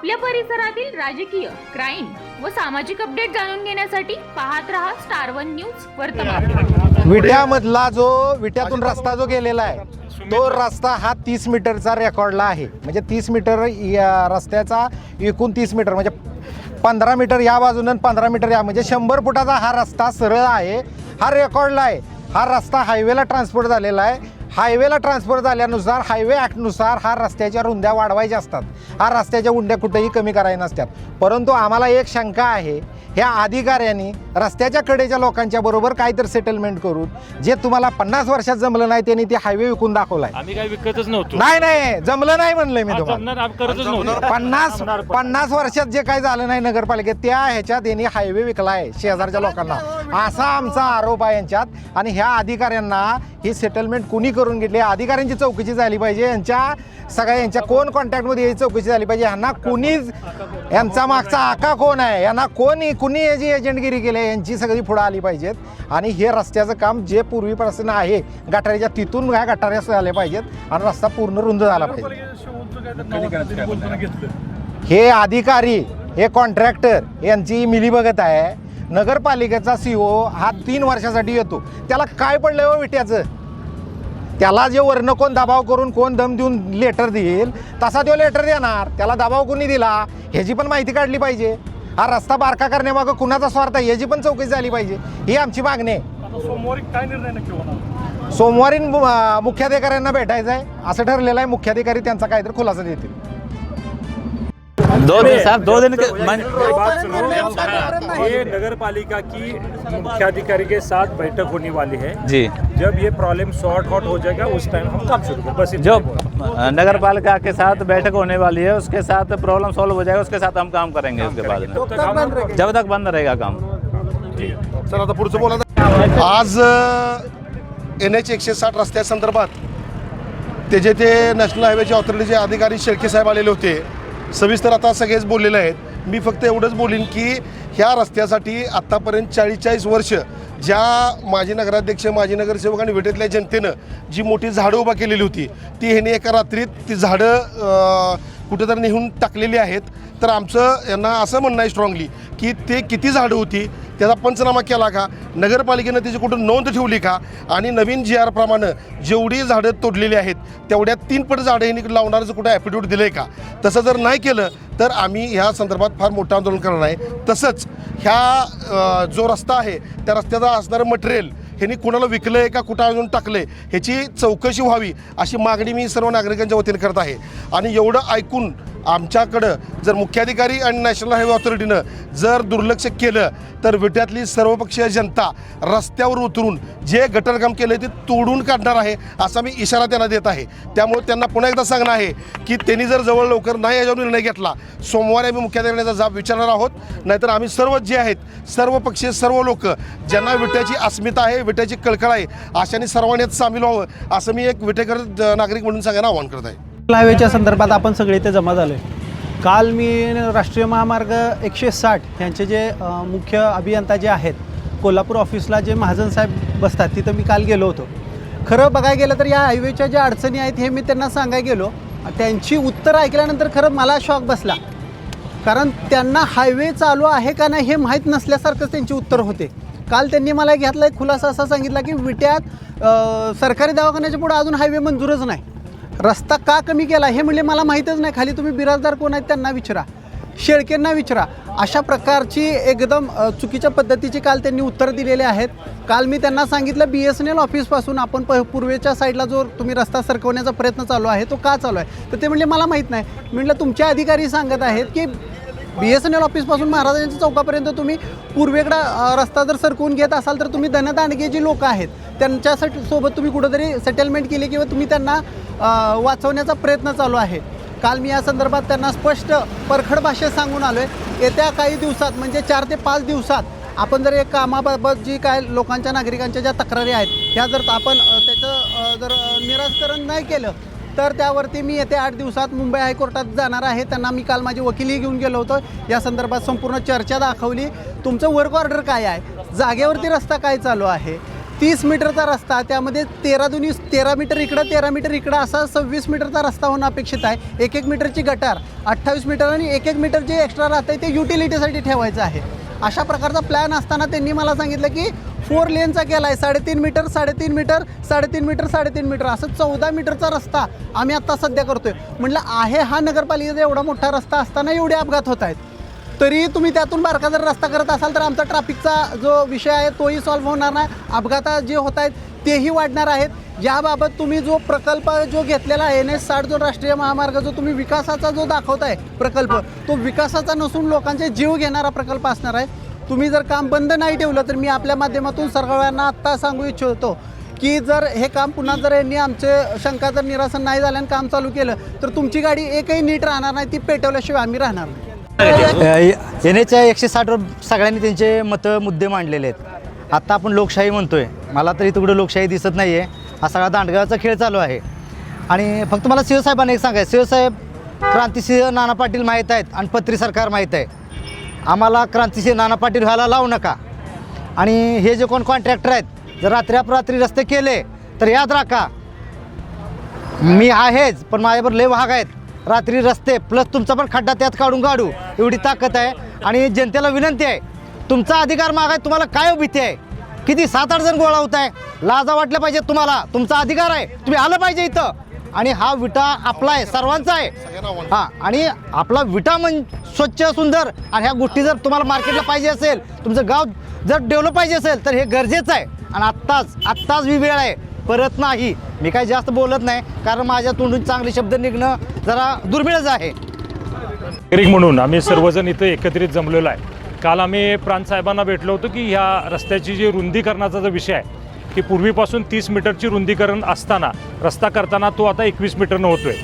आपल्या परिसरातील राजकीय क्राईम व सामाजिक अपडेट जाणून घेण्यासाठी पाहत रहा स्टार वन न्यूज वर्तमान. विट्यामधला जो विट्यातून रस्ता जो गेलेला आहे तो रस्ता हा तीस मीटरचा रेकॉर्डला आहे. म्हणजे तीस मीटर या रस्त्याचा एकूण तीस मीटर म्हणजे पंधरा मीटर या बाजूनं पंधरा मीटर या म्हणजे शंभर फुटाचा हा रस्ता सरळ आहे हा रेकॉर्डला आहे. हा रस्ता हायवेला ट्रान्सपोर्ट झालेला आहे. हायवेला ट्रान्सफर झाल्यानुसार हायवे ॲक्टनुसार हा रस्त्याच्या रुंद्या वाढवायच्या असतात. हा रस्त्याच्या उंड्या कुठेही कमी करायच्या नसतात. परंतु आम्हाला एक शंका आहे ह्या अधिकाऱ्यांनी रस्त्याच्या कडेच्या लोकांच्या बरोबर काहीतरी सेटलमेंट करून जे तुम्हाला पन्नास वर्षात जमलं नाही त्यांनी ते हायवे विकून दाखवलाय. आम्ही काही विकतच नव्हतो. नाही नाही जमलं नाही म्हणलंय मी तुम्हाला. जमणार आम्ही करतच नव्हतो. पन्नास पन्नास वर्षात जे काही झालं नाही नगरपालिकेत त्या ह्याच्यात यांनी हायवे विकलाय शेजारच्या लोकांना. असा आमचा आरोप आहे यांच्यात. आणि ह्या अधिकाऱ्यांना ही सेटलमेंट कुणी करून करून घेतली. अधिकाऱ्यांची चौकशी झाली पाहिजे. यांच्या सगळ्या यांच्या कोण कॉन्टॅक्टमध्ये याची चौकशी झाली पाहिजे? यांना कुणीच यांचा मागचा आका कोण आहे? यांना कोणी कुणी याची एजंटगिरी केली? आहे यांची सगळी पुढं आली पाहिजेत. आणि हे रस्त्याचं काम जे पूर्वीपासून आहे गटाऱ्याच्या तिथून ह्या गटाऱ्या झाल्या पाहिजेत. आणि रस्ता पूर्ण रुंद झाला पाहिजे. हे अधिकारी हे कॉन्ट्रॅक्टर यांची मिलीभगत आहे. नगरपालिकेचा सीओ हा तीन वर्षासाठी येतो. त्याला काय पडलं हो विट्याचं? त्याला जे वर्ण कोण दबाव करून कोण दम देऊन लेटर देईल तसा तो लेटर देणार. त्याला दबाव कोणी दिला? ह्याची पण माहिती काढली पाहिजे. हा रस्ता बारका करण्यामागं कुणाचा स्वार्थ आहे? याची पण चौकशी झाली पाहिजे. ही आमची मागणी आहे. सोमवारी काय निर्णय नक्की होणार? सोमवारी मुख्याधिकाऱ्यांना भेटायचं आहे असं ठरलेलं आहे मुख्याधिकारी त्यांचा काहीतरी खुलासा देतील. दो दिन साहब दो दिन के मन- बात सुनो। ये नगर पालिका की मुख्याधिकारी के साथ बैठक होने वाली है। जी। जब ये प्रॉब्लम सॉर्ट आउट हो जाएगा उस टाइम हम काम शुरू करें। बस जो नगर पालिका के साथ बैठक होने वाली है उसके साथ प्रॉब्लम सॉल्व हो जाएगा उसके साथ हम काम करेंगे उसके बाद में। जब तक बंद रहेगा काम। चला आता पुढचं बोला आज एन एच एकशे साठ रस्त्यासंदर्भात त्याचे ते नॅशनल हायवेचे ऑथॉरिटीचे अधिकारी शेळके साहेब आलेले होते. सविस्तर आता सगळेच बोललेले आहेत. मी फक्त एवढंच बोलीन की ह्या रस्त्यासाठी आत्तापर्यंत चाळीस चाळीस वर्ष ज्या माजी नगराध्यक्ष माजी नगरसेवक आणि विटेतल्या जनतेनं जी मोठी झाडं उभा केलेली होती ती ह्याने एका रात्रीत ती झाडं कुठेतरी नेऊन टाकलेली आहेत. तर आमचं यांना असं म्हणणं आहे स्ट्रॉंगली की ते किती झाडं होती त्याचा पंचनामा केला का? नगरपालिकेनं त्याची कुठून नोंद ठेवली का? आणि नवीन जी आरप्रमाणे जेवढी झाडं तोडलेली आहेत तेवढ्या तीन पट झाडं यांनी लावणारचं कुठं ॲफिडेविट दिलं आहे का? तसं जर नाही केलं तर आम्ही ह्या संदर्भात फार मोठं आंदोलन करणार आहे. तसंच ह्या जो रस्ता आहे त्या रस्त्याचा असणारं मटेरियल ह्यांनी कुणाला विकलं आहे का कुठं अजून टाकलं आहे ह्याची चौकशी व्हावी अशी मागणी मी सर्व नागरिकांच्या वतीने करत आहे. आणि एवढं ऐकून आमच्याकडं जर मुख्याधिकारी आणि नॅशनल हायवे ऑथॉरिटीनं जर दुर्लक्ष केलं तर विट्यातली सर्वपक्षीय जनता रस्त्यावर उतरून जे गटरकाम केलं ते तोडून काढणार आहे असा मी इशारा त्यांना देत आहे. त्यामुळे त्यांना पुन्हा एकदा सांगणं आहे की त्यांनी जर जवळ लवकर नाही याच्यावर निर्णय घेतला सोमवारी आम्ही मुख्याधिकाऱ्यांचा जाब विचारणार आहोत. नाहीतर आम्ही सर्व जे आहेत सर्व पक्षीय सर्व लोक ज्यांना विट्याची अस्मिता आहे विट्याची कळकळ आहे अशाने सर्वांनी सामील व्हावं असं मी एक विटेकर नागरिक म्हणून सांगायला आवाहन करत आहे. हायवेच्या संदर्भात आपण सगळे इथे जमा झालो आहे काल मी राष्ट्रीय महामार्ग एकशे साठ यांचे जे मुख्य अभियंता जे आहेत कोल्हापूर ऑफिसला जे महाजन साहेब बसतात तिथं मी काल गेलो होतो. खरं बघायला गेलं तर या हायवेच्या ज्या अडचणी आहेत हे मी त्यांना सांगायला गेलो. त्यांची उत्तरं ऐकल्यानंतर खरं मला शॉक बसला. कारण त्यांना हायवे चालू आहे का नाही हे माहीत नसल्यासारखंच त्यांची उत्तर होते. काल त्यांनी मला घेतला एक खुलासा असा सांगितला की विट्यात सरकारी दवाखान्याच्या पुढे अजून हायवे मंजूरच नाही. रस्ता का कमी केला हे म्हणजे मला माहीतच नाही. खाली तुम्ही बिराजदार कोण आहेत त्यांना विचारा. शेळकेंना विचारा. अशा प्रकारची एकदम चुकीच्या पद्धतीची काल त्यांनी उत्तर दिलेले आहेत. काल मी त्यांना सांगितलं बी एस एन एल ऑफिसपासून आपण प पूर्वेच्या साईडला जो तुम्ही रस्ता सरकवण्याचा प्रयत्न चालू आहे तो का चालू आहे? तर ते म्हणले मला माहीत नाही. म्हटलं तुमचे अधिकारी सांगत आहेत की बी एस एन एल ऑफिसपासून महाराजांच्या चौकापर्यंत तुम्ही पूर्वेकडं रस्ता जर सरकवून घेत असाल तर तुम्ही धनदांडगे जी लोक आहेत त्यांच्यासाठी सोबत तुम्ही कुठंतरी सेटलमेंट केली किंवा तुम्ही त्यांना वाचवण्याचा प्रयत्न चालू आहे. काल मी या संदर्भात त्यांना स्पष्ट परखड भाषेत सांगून आलो आहे येत्या काही दिवसात म्हणजे चार ते पाच दिवसात आपण जर एक कामाबाबत जी काय लोकांच्या नागरिकांच्या ज्या तक्रारी आहेत ह्या जर आपण त्याचं जर निराकरण नाही केलं तर त्यावरती मी येत्या आठ दिवसात मुंबई हायकोर्टात जाणार आहे. त्यांना मी काल माझी वकीलही घेऊन गेलो होतो. या संदर्भात संपूर्ण चर्चा दाखवली. तुमचं वर्क ऑर्डर काय आहे? जागेवरती रस्ता काय चालू आहे? तीस मीटरचा रस्ता त्यामध्ये तेरा दोन्ही तेरा मीटर इकडं तेरा मीटर इकडं असा सव्वीस मीटरचा रस्ता होणं अपेक्षित आहे. एक एक मीटरची गटार अठ्ठावीस मीटर आणि एक एक मीटर जे एक्स्ट्रा राहतं आहे ते युटिलिटीसाठी ठेवायचं आहे. अशा प्रकारचा प्लॅन असताना त्यांनी मला सांगितलं की फोर लेनचा केला आहे साडेतीन मीटर साडेतीन मीटर साडेतीन मीटर साडेतीन मीटर असं चौदा मीटरचा रस्ता आम्ही आत्ता सध्या करतोय. म्हटलं आहे हा नगरपालिकेचा एवढा मोठा रस्ता असताना एवढे अपघात होत आहेत. तरी तुम्ही त्यातून बारका जर रस्ता करत असाल तर आमचा ट्रॅफिकचा जो विषय आहे तोही सॉल्व्ह होणार नाही. अपघात जे होत आहेत तेही वाढणार आहेत. याबाबत तुम्ही जो प्रकल्प जो घेतलेला एन एस साठ जो राष्ट्रीय महामार्ग जो तुम्ही विकासाचा जो दाखवताय प्रकल्प तो विकासाचा नसून लोकांचे जीव घेणारा प्रकल्प असणार आहे. तुम्ही जर काम बंद नाही ठेवलं तर मी आपल्या माध्यमातून सर्वांना आत्ता सांगू इच्छितो की जर हे काम पुन्हा जर यांनी आमचे शंका जर निरासन नाही झाल्याने काम चालू केलं तर तुमची गाडी एकही नीट राहणार नाही ती पेटवल्याशिवाय आम्ही राहणार नाही. एन एचच्या एकशे साठवर सगळ्यांनी त्यांचे मतं मुद्दे मांडलेले आहेत. आत्ता आपण लोकशाही म्हणतोय. मला तरी कुठं लोकशाही दिसत नाही आहे हा सगळा दांडगाचा खेळ चालू आहे. आणि फक्त मला शिवसाहेबांना एक सांगायचं शिवसाहेब क्रांतिसिंह नाना पाटील माहीत आहेत आणि पत्री सरकार माहीत आहे. आम्हाला क्रांतिसिंह नाना पाटील व्हायला लावू नका. आणि हे जे कोण कॉन्ट्रॅक्टर आहेत जर रात्री अपरात्री रस्ते केले तर याद राखा. मी आहेच पण माझ्यावर लय वाहक आहेत. रात्री रस्ते प्लस तुमचा पण खड्डा त्यात काढून काढू. एवढी ताकद आहे. आणि जनतेला विनंती आहे तुमचा अधिकार मागाय तुम्हाला काय भीती आहे? किती सात आठ जण गोळा होत आहे लाजा वाटल्या पाहिजे तुम्हाला. तुमचा अधिकार आहे. तुम्ही आलं पाहिजे इथं. आणि हा विटा आपला आहे सर्वांचा आहे. हा आणि आपला विटा म्हण स्वच्छ सुंदर आणि ह्या गोष्टी जर तुम्हाला मार्केटला पाहिजे असेल तुमचं गाव जर डेव्हलप पाहिजे असेल तर हे गरजेचं आहे. आणि आत्ताच आत्ताच ही वेळ आहे. परत नाही. मी काही जास्त बोलत नाही कारण माझ्या तोंडून चांगले शब्द निघणं जरा दुर्मिळच आहे. नागरिक म्हणून आम्ही सर्वजण इथं एकत्रित जमलेलो आहे. काल आम्ही प्रांतसाहेबांना भेटलो होतो की ह्या रस्त्याची जी रुंदीकरणाचा जो विषय आहे की पूर्वीपासून तीस मीटरची रुंदीकरण असताना रस्ता करताना तो आता एकवीस मीटरनं होतोय.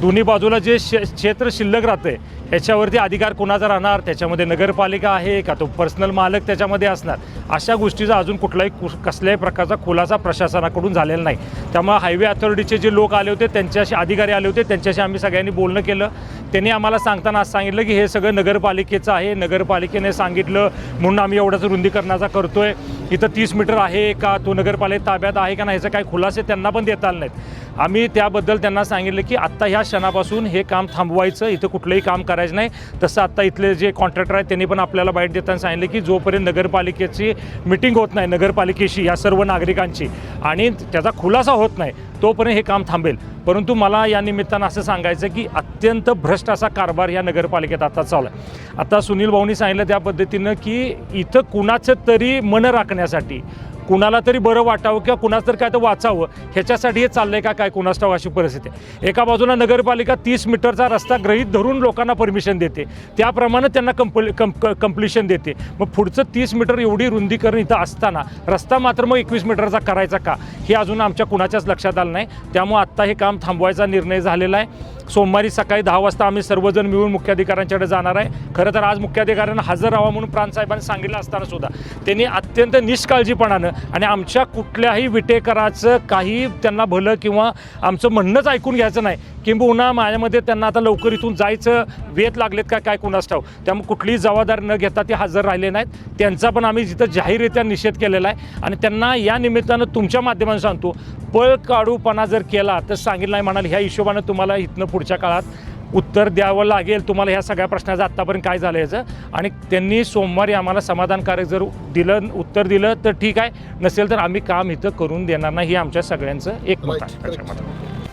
दोन्ही बाजूला जे शे क्षेत्र शिल्लक राहते ह्याच्यावरती अधिकार कोणाचा राहणार? त्याच्यामध्ये नगरपालिका आहे का? तो पर्सनल मालक त्याच्यामध्ये असणार? अशा गोष्टीचा अजून कुठलाही कु कसल्याही प्रकारचा खुलासा प्रशासनाकडून झालेला नाही. त्यामुळे हायवे अथॉरिटीचे जे लोक आले होते त्यांच्याशी अधिकारी आले होते त्यांच्याशी आम्ही सगळ्यांनी बोलणं केलं. त्यांनी आम्हाला सांगताना असं सांगितलं की हे सगळं नगरपालिकेचं आहे. नगरपालिकेने सांगितलं म्हणून आम्ही एवढंच रुंदीकरणाचा करतोय. इथं तीस मीटर आहे का तो नगरपालिका ताब्यात आहे का नाही याचा काही खुलासे त्यांना पण देता आले नाहीत. आम्ही त्याबद्दल त्यांना सांगितलं की आत्ता ह्या क्षणापासून हे काम थांबवायचं इथं कुठलंही काम करायचं नाही. तसं आत्ता इथले जे कॉन्ट्रॅक्टर आहेत त्यांनी पण आपल्याला बाईट देताना सांगितलं की जोपर्यंत नगरपालिकेची मिटिंग होत नाही नगरपालिकेशी या सर्व नागरिकांची आणि त्याचा खुलासा होत नाही तोपर्यंत हे काम थांबेल. परंतु मला या निमित्तानं असं सांगायचं की अत्यंत भ्रष्ट असा कारभार ह्या नगरपालिकेत आता चालू आहे. आता सुनील भाऊनी सांगितलं त्या पद्धतीनं की इथं कुणाचं तरी मन राखण्यासाठी कुणाला तरी बरं वाटावं किंवा कुणाचं तरी काय तर वाचावं ह्याच्यासाठी हे चाललंय का काय? कुणास अशी परिस्थिती आहे. एका बाजूला नगरपालिका तीस मीटरचा रस्ता ग्रहीत धरून लोकांना परमिशन देते. त्याप्रमाणे त्यांना कंपल कंप कम्प्लिशन देते. मग पुढचं तीस मीटर एवढी रुंदीकरण इथं असताना रस्ता मात्र मग एकवीस मीटरचा करायचा का? हे अजून आमच्या कुणाच्याच लक्षात आलं नाही. त्यामुळे आत्ता हे काम थांबवायचा निर्णय झालेला आहे. सोमवारी सकाळी दहा वाजता आम्ही सर्वजण मिळून मुख्याधिकाऱ्यांच्याकडे जाणार आहे. खरं तर आज मुख्याधिकाऱ्यांना हजर राहावा म्हणून प्रांतसाहेबांनी सांगितलं असताना सुद्धा. त्यांनी अत्यंत निष्काळजीपणानं आणि आमच्या कुठल्याही विटेकराचं काही त्यांना भलं किंवा आमचं म्हणणंच ऐकून घ्यायचं नाही किंबहुना माझ्यामध्ये त्यांना आता लवकर इथून जायचं वेत लागलेत का काय कुणास ठाव त्यामुळे कुठलीही जबाबदारी न घेता ते हजर राहिले नाहीत. त्यांचा पण आम्ही जिथं जाहीररित्या निषेध केलेला आहे आणि त्यांना या निमित्तानं तुमच्या माध्यमानं सांगतो पळ काढूपणा जर केला तर सांगितलं नाही म्हणाल ह्या हिशोबानं तुम्हाला इथनं पुढच्या काळात उत्तर द्यावं लागेल तुम्हाला ह्या सगळ्या प्रश्नाचं आत्तापर्यंत काय झालं याचं. आणि त्यांनी सोमवारी आम्हाला समाधानकारक जर दिलं उत्तर दिलं तर ठीक आहे नसेल तर आम्ही काम इथं करून देणार नाही हे आमच्या सगळ्यांचं एकमत आहे. त्याच्यामध्ये